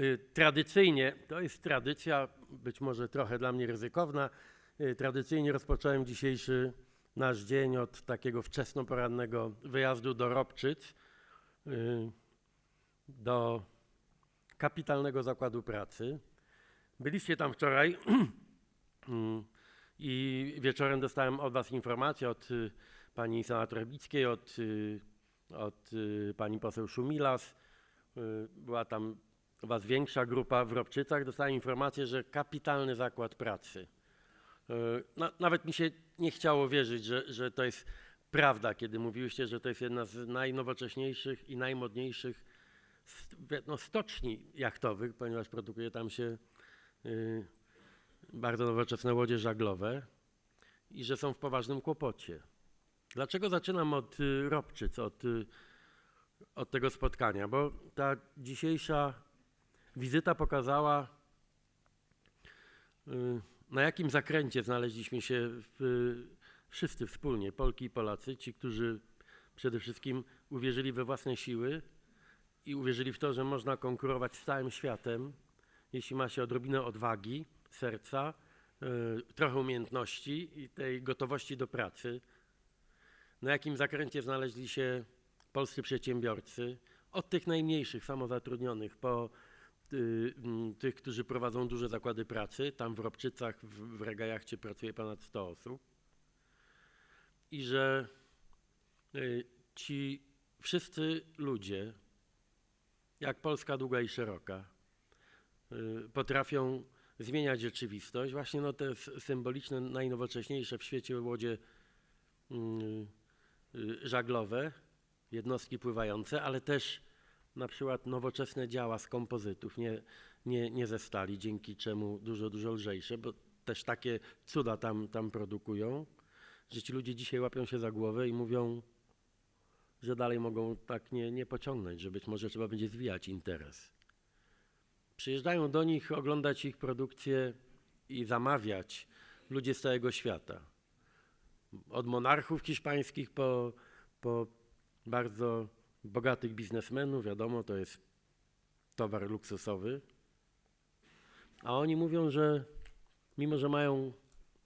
y, tradycyjnie, to jest tradycja, być może trochę dla mnie ryzykowna, y, tradycyjnie rozpocząłem dzisiejszy nasz dzień od takiego wczesnoporannego wyjazdu do Robczyc, y, do kapitalnego zakładu pracy. Byliście tam wczoraj mm, i wieczorem dostałem od Was informację od pani senator Rybickiej, od, od pani poseł Szumilas. Była tam Was większa grupa w Robczycach. Dostałem informację, że kapitalny zakład pracy. Y, Na, nawet mi się nie chciało wierzyć, że, że to jest prawda, kiedy mówiłyście, że to jest jedna z najnowocześniejszych i najmodniejszych no, stoczni jachtowych, ponieważ produkuje tam się y, bardzo nowoczesne łodzie żaglowe i że są w poważnym kłopocie. Dlaczego zaczynam od y, Robczyc, od, y, od tego spotkania? Bo ta dzisiejsza wizyta pokazała, y, na jakim zakręcie znaleźliśmy się w, wszyscy wspólnie, Polki i Polacy, ci, którzy przede wszystkim uwierzyli we własne siły i uwierzyli w to, że można konkurować z całym światem, jeśli ma się odrobinę odwagi, serca, y, trochę umiejętności i tej gotowości do pracy. Na jakim zakręcie znaleźli się polscy przedsiębiorcy, od tych najmniejszych, samozatrudnionych, po y, tych, którzy prowadzą duże zakłady pracy. Tam w Robczycach, w, w Regajachcie pracuje ponad 100 osób. I że y, ci wszyscy ludzie, jak Polska długa i szeroka, y, potrafią zmieniać rzeczywistość. Właśnie no, te symboliczne, najnowocześniejsze w świecie łodzie mm, y, żaglowe, jednostki pływające, ale też na przykład nowoczesne działa z kompozytów, nie, nie, nie ze stali, dzięki czemu dużo, dużo lżejsze, bo też takie cuda tam, tam produkują, że ci ludzie dzisiaj łapią się za głowę i mówią, że dalej mogą tak nie, nie pociągnąć, że być może trzeba będzie zwijać interes. Przyjeżdżają do nich oglądać ich produkcję i zamawiać ludzie z całego świata. Od monarchów hiszpańskich po, po bardzo bogatych biznesmenów, wiadomo, to jest towar luksusowy. A oni mówią, że mimo, że mają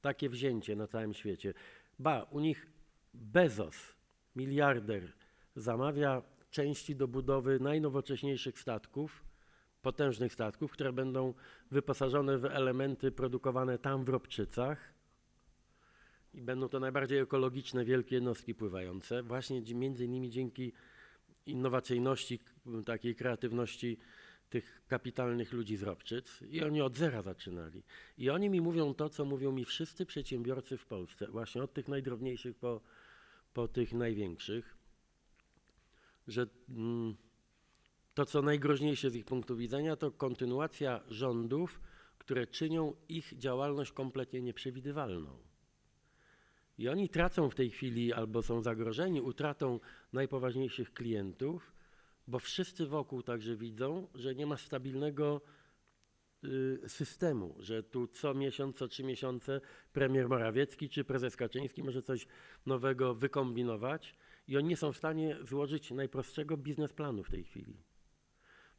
takie wzięcie na całym świecie, ba, u nich Bezos, miliarder, zamawia części do budowy najnowocześniejszych statków, potężnych statków, które będą wyposażone w elementy produkowane tam w Robczycach i będą to najbardziej ekologiczne wielkie jednostki pływające, właśnie między innymi dzięki innowacyjności, takiej kreatywności tych kapitalnych ludzi z Robczyc i oni od zera zaczynali. I oni mi mówią to, co mówią mi wszyscy przedsiębiorcy w Polsce, właśnie od tych najdrobniejszych po, po tych największych, że mm, to, co najgroźniejsze z ich punktu widzenia, to kontynuacja rządów, które czynią ich działalność kompletnie nieprzewidywalną. I oni tracą w tej chwili albo są zagrożeni utratą najpoważniejszych klientów, bo wszyscy wokół także widzą, że nie ma stabilnego y, systemu, że tu co miesiąc, co trzy miesiące premier Morawiecki czy prezes Kaczyński może coś nowego wykombinować i oni nie są w stanie złożyć najprostszego biznesplanu w tej chwili.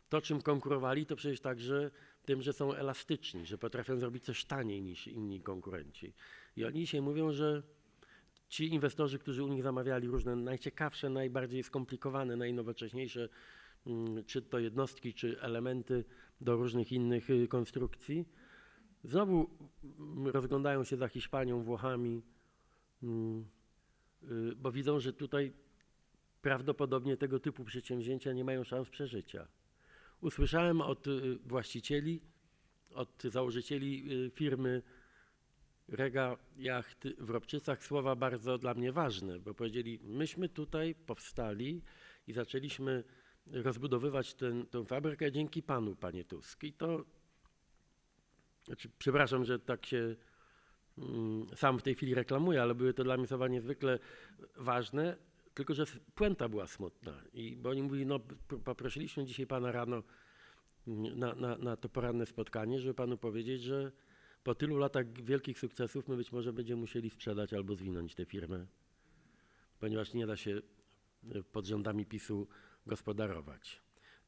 To, czym konkurowali, to przecież także tym, że są elastyczni, że potrafią zrobić coś taniej niż inni konkurenci. I oni dzisiaj mówią, że ci inwestorzy, którzy u nich zamawiali różne najciekawsze, najbardziej skomplikowane, najnowocześniejsze, mm, czy to jednostki, czy elementy do różnych innych y, konstrukcji, znowu mm, rozglądają się za Hiszpanią, Włochami, mm, y, bo widzą, że tutaj prawdopodobnie tego typu przedsięwzięcia nie mają szans przeżycia. Usłyszałem od y, właścicieli, od założycieli firmy Rega Jacht w Robczycach słowa bardzo dla mnie ważne, bo powiedzieli, myśmy tutaj powstali i zaczęliśmy rozbudowywać ten, tę fabrykę dzięki panu, panie Tusk. I to, znaczy, przepraszam, że tak się mm, sam w tej chwili reklamuję, ale były to dla mnie słowa niezwykle ważne, tylko że puenta była smutna. I, bo oni mówili, no poprosiliśmy dzisiaj pana rano mm, na, na, na to poranne spotkanie, żeby panu powiedzieć, że po tylu latach wielkich sukcesów my być może będziemy musieli sprzedać albo zwinąć tę firmę, ponieważ nie da się y, pod rządami PiSu gospodarować.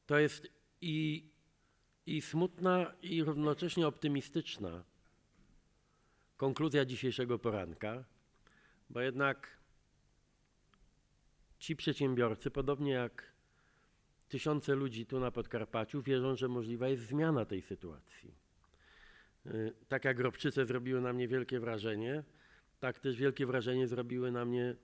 To jest i i smutna i równocześnie optymistyczna konkluzja dzisiejszego poranka, bo jednak ci przedsiębiorcy, podobnie jak tysiące ludzi tu na Podkarpaciu, wierzą, że możliwa jest zmiana tej sytuacji. Y, Tak jak Robczyce zrobiły na mnie wielkie wrażenie, tak też wielkie wrażenie zrobiły na mnie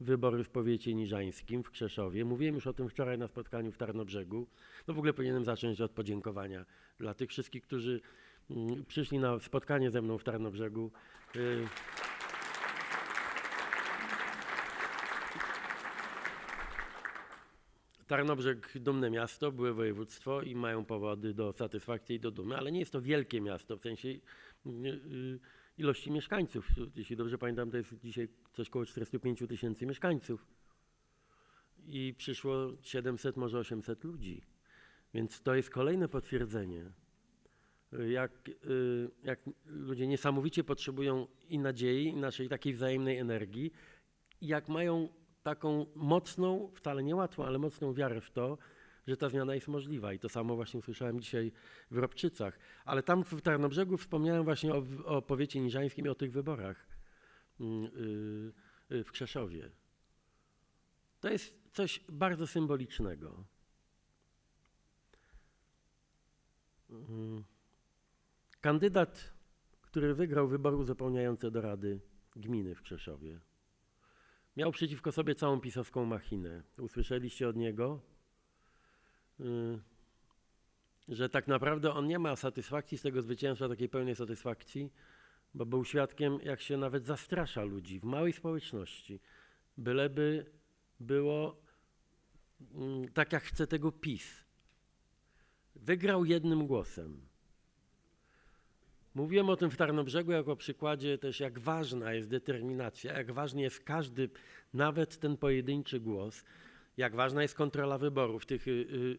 wybory w powiecie niżańskim w Krzeszowie. Mówiłem już o tym wczoraj na spotkaniu w Tarnobrzegu. No w ogóle powinienem zacząć od podziękowania dla tych wszystkich, którzy mm, przyszli na spotkanie ze mną w Tarnobrzegu. Tarnobrzeg dumne miasto, były województwo i mają powody do satysfakcji i do dumy, ale nie jest to wielkie miasto w sensie y, ilości mieszkańców. Jeśli dobrze pamiętam, to jest dzisiaj coś około 45 tysięcy mieszkańców. I przyszło 700, może 800 ludzi. Więc to jest kolejne potwierdzenie, jak, y, jak ludzie niesamowicie potrzebują i nadziei, i naszej takiej wzajemnej energii, jak mają taką mocną, wcale niełatwą, ale mocną wiarę w to, że ta zmiana jest możliwa. I to samo właśnie usłyszałem dzisiaj w Robczycach. Ale tam w Tarnobrzegu wspomniałem właśnie o, o powiecie niżańskim i o tych wyborach mm, y, y, w Krzeszowie. To jest coś bardzo symbolicznego. Mm. Kandydat, który wygrał wybory uzupełniające do Rady Gminy w Krzeszowie, miał przeciwko sobie całą pisowską machinę. Usłyszeliście od niego, y, że tak naprawdę on nie ma satysfakcji z tego zwycięstwa, takiej pełnej satysfakcji, bo był świadkiem, jak się nawet zastrasza ludzi w małej społeczności, byleby było mm, tak, jak chce tego PiS. Wygrał jednym głosem. Mówiłem o tym w Tarnobrzegu jako przykładzie też, jak ważna jest determinacja, jak ważny jest każdy, nawet ten pojedynczy głos, jak ważna jest kontrola wyborów tych y, y,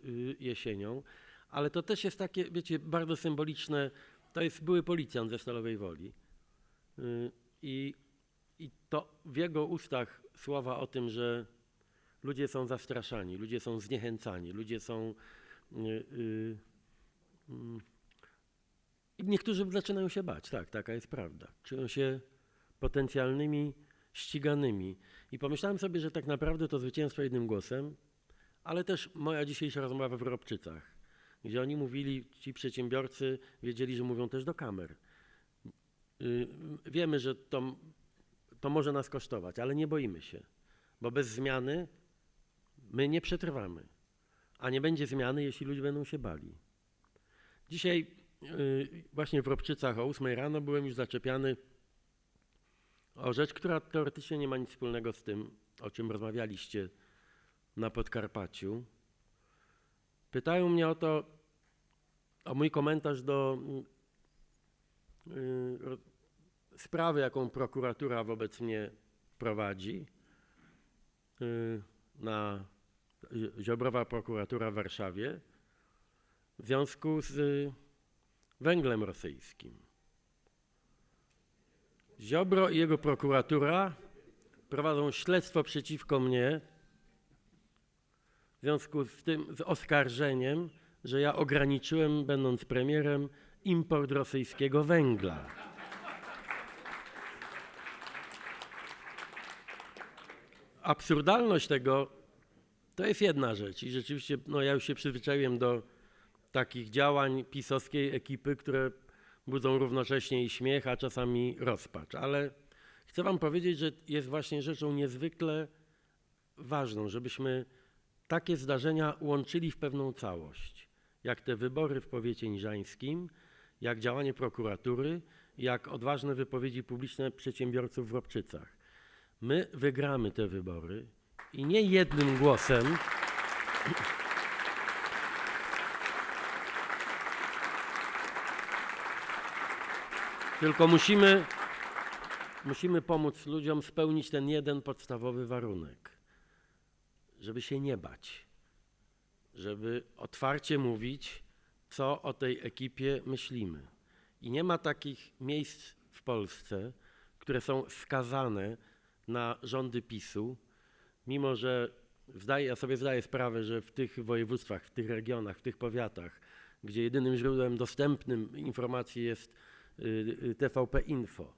y, jesienią, ale to też jest takie, wiecie, bardzo symboliczne, to jest były policjant ze Stalowej Woli i, i to w jego ustach słowa o tym, że ludzie są zastraszani, ludzie są zniechęcani, ludzie są y, y, mm, i niektórzy zaczynają się bać, tak, taka jest prawda. Czują się potencjalnymi ściganymi. I pomyślałem sobie, że tak naprawdę to zwycięstwo jednym głosem, ale też moja dzisiejsza rozmowa w Robczycach, gdzie oni mówili, ci przedsiębiorcy wiedzieli, że mówią też do kamer. Y, Wiemy, że to, to może nas kosztować, ale nie boimy się, bo bez zmiany my nie przetrwamy, a nie będzie zmiany, jeśli ludzie będą się bali. Dzisiaj właśnie w Robczycach o 8 rano byłem już zaczepiany o rzecz, która teoretycznie nie ma nic wspólnego z tym, o czym rozmawialiście na Podkarpaciu. Pytają mnie o to, o mój komentarz do y, sprawy, jaką prokuratura wobec mnie prowadzi. y, Na Ziobrowa prokuratura w Warszawie w związku z y, węglem rosyjskim. Ziobro i jego prokuratura prowadzą śledztwo przeciwko mnie w związku z tym, z oskarżeniem, że ja ograniczyłem, będąc premierem, import rosyjskiego węgla. Absurdalność tego to jest jedna rzecz i rzeczywiście no, ja już się przyzwyczaiłem do takich działań pisowskiej ekipy, które budzą równocześnie i śmiech, a czasami rozpacz. Ale chcę wam powiedzieć, że jest właśnie rzeczą niezwykle ważną, żebyśmy takie zdarzenia łączyli w pewną całość. Jak te wybory w powiecie niżańskim, jak działanie prokuratury, jak odważne wypowiedzi publiczne przedsiębiorców w Robczycach. My wygramy te wybory i nie jednym głosem, Tylko musimy, musimy pomóc ludziom spełnić ten jeden podstawowy warunek, żeby się nie bać, żeby otwarcie mówić, co o tej ekipie myślimy. I nie ma takich miejsc w Polsce, które są skazane na rządy PiSu, mimo że zdaję, ja sobie zdaję sprawę, że w tych województwach, w tych regionach, w tych powiatach gdzie jedynym źródłem dostępnym informacji jest TVP Info,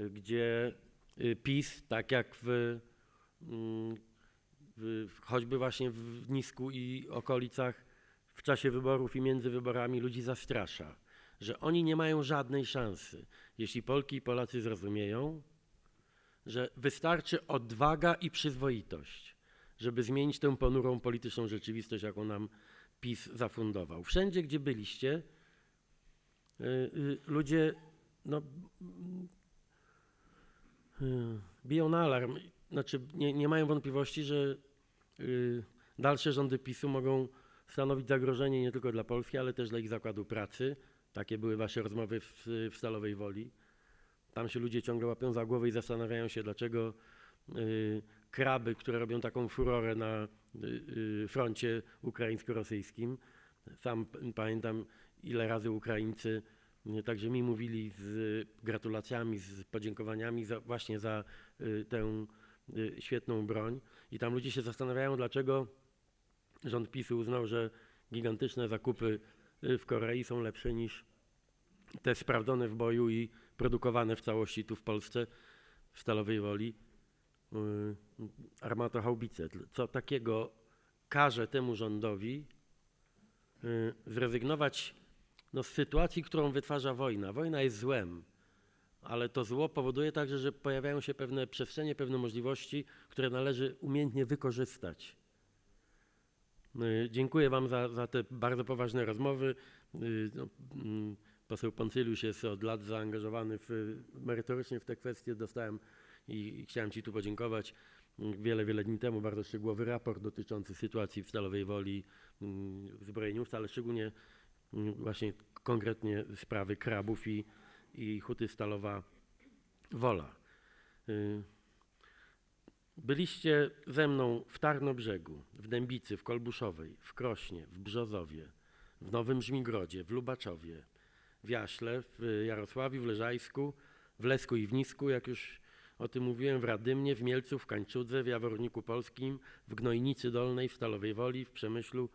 y, gdzie y, PiS, tak jak w, mm, w, choćby właśnie w Nisku i okolicach w czasie wyborów i między wyborami ludzi zastrasza, że oni nie mają żadnej szansy, jeśli Polki i Polacy zrozumieją, że wystarczy odwaga i przyzwoitość, żeby zmienić tę ponurą polityczną rzeczywistość, jaką nam PiS zafundował. Wszędzie, gdzie byliście, y, y, ludzie no, y, biją na alarm. Znaczy, nie, nie mają wątpliwości, że y, dalsze rządy PiSu mogą stanowić zagrożenie nie tylko dla Polski, ale też dla ich zakładu pracy. Takie były wasze rozmowy w, w Stalowej Woli. Tam się ludzie ciągle łapią za głowę i zastanawiają się, dlaczego y, kraby, które robią taką furorę na y, y, froncie ukraińsko-rosyjskim. Sam pamiętam, ile razy Ukraińcy y, także mi mówili z gratulacjami, z podziękowaniami za, właśnie za y, tę y, świetną broń. I tam ludzie się zastanawiają, dlaczego rząd PiSu uznał, że gigantyczne zakupy w Korei są lepsze niż te sprawdzone w boju i produkowane w całości tu w Polsce, w Stalowej Woli, armatohaubice. Co takiego każe temu rządowi zrezygnować no, sytuacji, którą wytwarza wojna. Wojna jest złem, ale to zło powoduje także, że pojawiają się pewne przestrzenie, pewne możliwości, które należy umiejętnie wykorzystać. Y, Dziękuję Wam za, za te bardzo poważne rozmowy. Y, no, mm, Poseł Poncyliusz jest od lat zaangażowany w, merytorycznie w te kwestie. Dostałem i, chciałem Ci tu podziękować. Wiele, wiele dni temu bardzo szczegółowy raport dotyczący sytuacji w Stalowej Woli mm, w zbrojeniówce, ale szczególnie właśnie konkretnie sprawy krabów i, i huty Stalowa Wola. Y, Byliście ze mną w Tarnobrzegu, w Dębicy, w Kolbuszowej, w Krośnie, w Brzozowie, w Nowym Żmigrodzie, w Lubaczowie, w Jaśle, w Jarosławiu, w Leżajsku, w Lesku i w Nisku, jak już o tym mówiłem, w Radymnie, w Mielcu, w Kańczudze, w Jaworniku Polskim, w Gnojnicy Dolnej, w Stalowej Woli, w Przemyślu,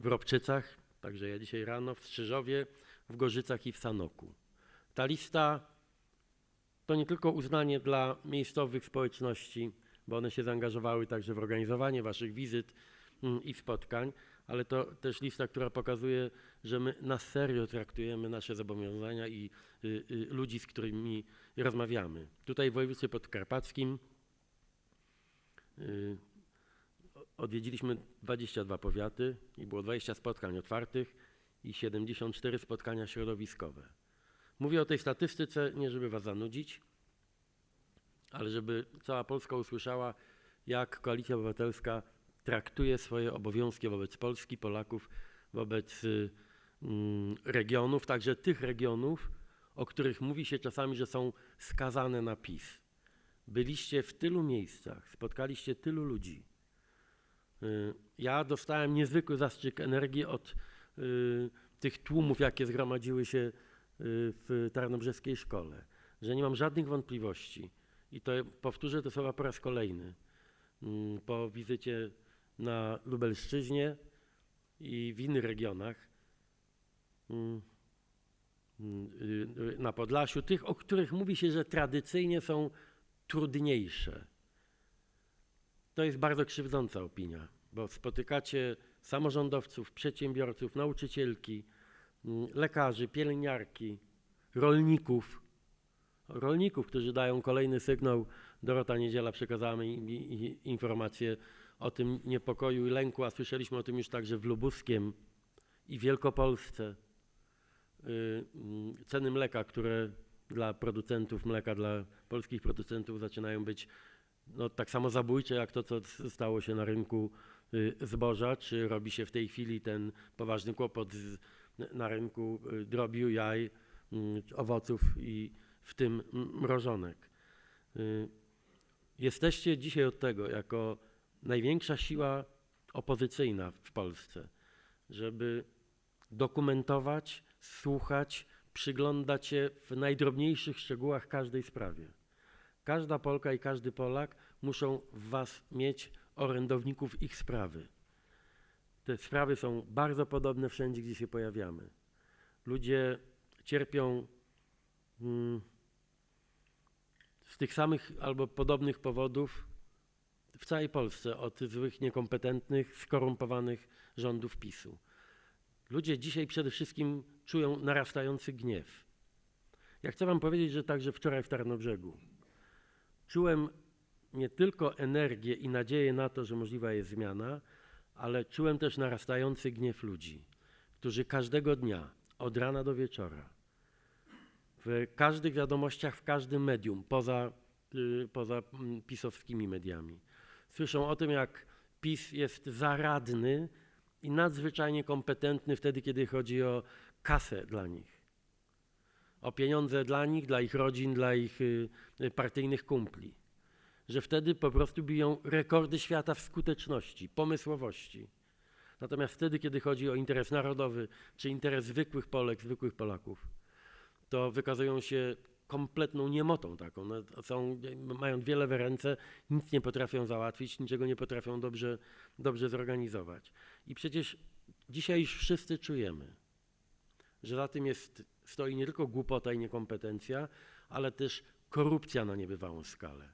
w Robczycach, także ja dzisiaj rano, w Strzyżowie, w Gorzycach i w Sanoku. Ta lista to nie tylko uznanie dla miejscowych społeczności, bo one się zaangażowały także w organizowanie waszych wizyt mm, i spotkań, ale to też lista, która pokazuje, że my na serio traktujemy nasze zobowiązania i y, y, ludzi, z którymi rozmawiamy. Tutaj w województwie podkarpackim y, odwiedziliśmy 22 powiaty i było 20 spotkań otwartych i 74 spotkania środowiskowe. Mówię o tej statystyce nie żeby was zanudzić, ale żeby cała Polska usłyszała, jak Koalicja Obywatelska traktuje swoje obowiązki wobec Polski, Polaków, wobec y, mm, regionów, także tych regionów, o których mówi się czasami, że są skazane na PiS. Byliście w tylu miejscach, spotkaliście tylu ludzi. Y, Ja dostałem niezwykły zastrzyk energii od y, tych tłumów, jakie zgromadziły się y, w Tarnobrzeskiej Szkole, że nie mam żadnych wątpliwości, i to powtórzę te słowa po raz kolejny. Mm, Po wizycie na Lubelszczyźnie i w innych regionach, mm, mm, na Podlasiu, tych, o których mówi się, że tradycyjnie są trudniejsze. To jest bardzo krzywdząca opinia, bo spotykacie samorządowców, przedsiębiorców, nauczycielki, mm, lekarzy, pielęgniarki, rolników, rolników, którzy dają kolejny sygnał. Dorota Niedziela przekazała mi informację o tym niepokoju i lęku, a słyszeliśmy o tym już także w Lubuskiem i Wielkopolsce. Y, mm, Ceny mleka, które dla producentów mleka, dla polskich producentów zaczynają być no, tak samo zabójcze jak to, co stało się na rynku y, zboża, czy robi się w tej chwili ten poważny kłopot z, na rynku y, drobiu, jaj, mm, owoców i w tym mrożonek. Y, Jesteście dzisiaj od tego, jako największa siła opozycyjna w Polsce, żeby dokumentować, słuchać, przyglądać się w najdrobniejszych szczegółach każdej sprawie. Każda Polka i każdy Polak muszą w Was mieć orędowników ich sprawy. te sprawy są bardzo podobne wszędzie, gdzie się pojawiamy. Ludzie cierpią mm, z tych samych albo podobnych powodów w całej Polsce od złych, niekompetentnych, skorumpowanych rządów PiSu. Ludzie dzisiaj przede wszystkim czują narastający gniew. Ja chcę Wam powiedzieć, że także wczoraj w Tarnobrzegu czułem nie tylko energię i nadzieję na to, że możliwa jest zmiana, ale czułem też narastający gniew ludzi, którzy każdego dnia, od rana do wieczora, w każdych wiadomościach, w każdym medium, poza, y, poza mm, pisowskimi mediami, słyszą o tym, jak PiS jest zaradny i nadzwyczajnie kompetentny wtedy, kiedy chodzi o kasę dla nich. O pieniądze dla nich, dla ich rodzin, dla ich y, partyjnych kumpli. Że wtedy po prostu biją rekordy świata w skuteczności, pomysłowości. Natomiast wtedy, kiedy chodzi o interes narodowy czy interes zwykłych Polek, zwykłych Polaków, to wykazują się kompletną niemotą taką. No, są, mają wiele w ręce, nic nie potrafią załatwić, niczego nie potrafią dobrze, dobrze zorganizować. I przecież dzisiaj już wszyscy czujemy, że za tym jest, stoi nie tylko głupota i niekompetencja, ale też korupcja na niebywałą skalę.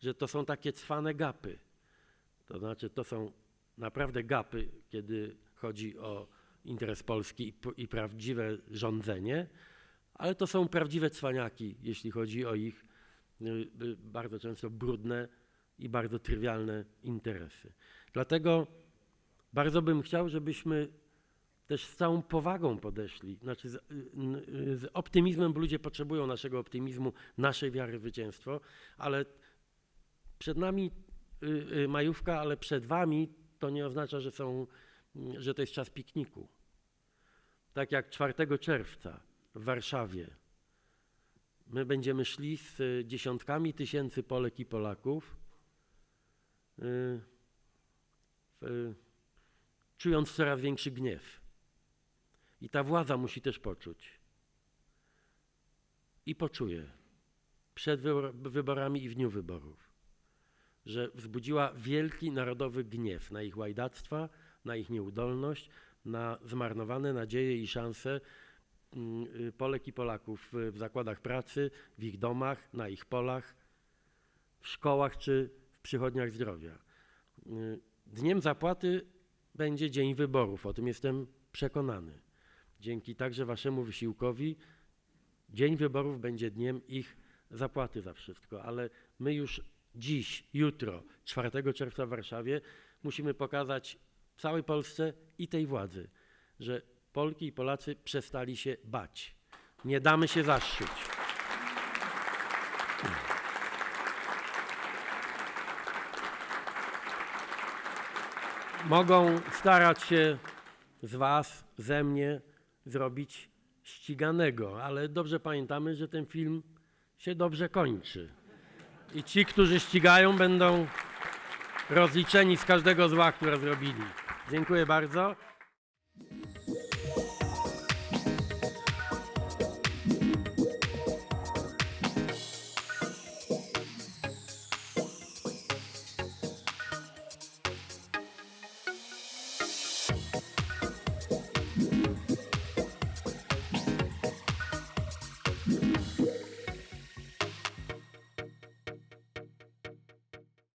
Że to są takie cwane gapy. To znaczy, to są naprawdę gapy, kiedy chodzi o interes Polski i, i prawdziwe rządzenie, ale to są prawdziwe cwaniaki, jeśli chodzi o ich y, y, bardzo często brudne i bardzo trywialne interesy. Dlatego bardzo bym chciał, żebyśmy też z całą powagą podeszli, znaczy z, y, y, z optymizmem, bo ludzie potrzebują naszego optymizmu, naszej wiary w zwycięstwo, ale przed nami y, majówka, ale przed wami to nie oznacza, że, są, mm, że to jest czas pikniku. Tak jak 4 czerwca w Warszawie my będziemy szli z dziesiątkami tysięcy Polek i Polaków, czując coraz większy gniew. I ta władza musi też poczuć. I poczuje przed wybor- wyborami i w dniu wyborów, że wzbudziła wielki narodowy gniew na ich łajdactwa, na ich nieudolność, na zmarnowane nadzieje i szanse mm, Polek i Polaków w- w zakładach pracy, w ich domach, na ich polach, w szkołach czy w przychodniach zdrowia. Y, Dniem zapłaty będzie dzień wyborów, o tym jestem przekonany. Dzięki także waszemu wysiłkowi dzień wyborów będzie dniem ich zapłaty za wszystko, ale my już dziś, jutro, 4 czerwca w Warszawie musimy pokazać całej Polsce i tej władzy, że Polki i Polacy przestali się bać. Nie damy się zaszczyć. Mogą starać się z was, ze mnie zrobić ściganego, ale dobrze pamiętamy, że ten film się dobrze kończy. I ci, którzy ścigają, będą rozliczeni z każdego zła, które zrobili. Dziękuję bardzo.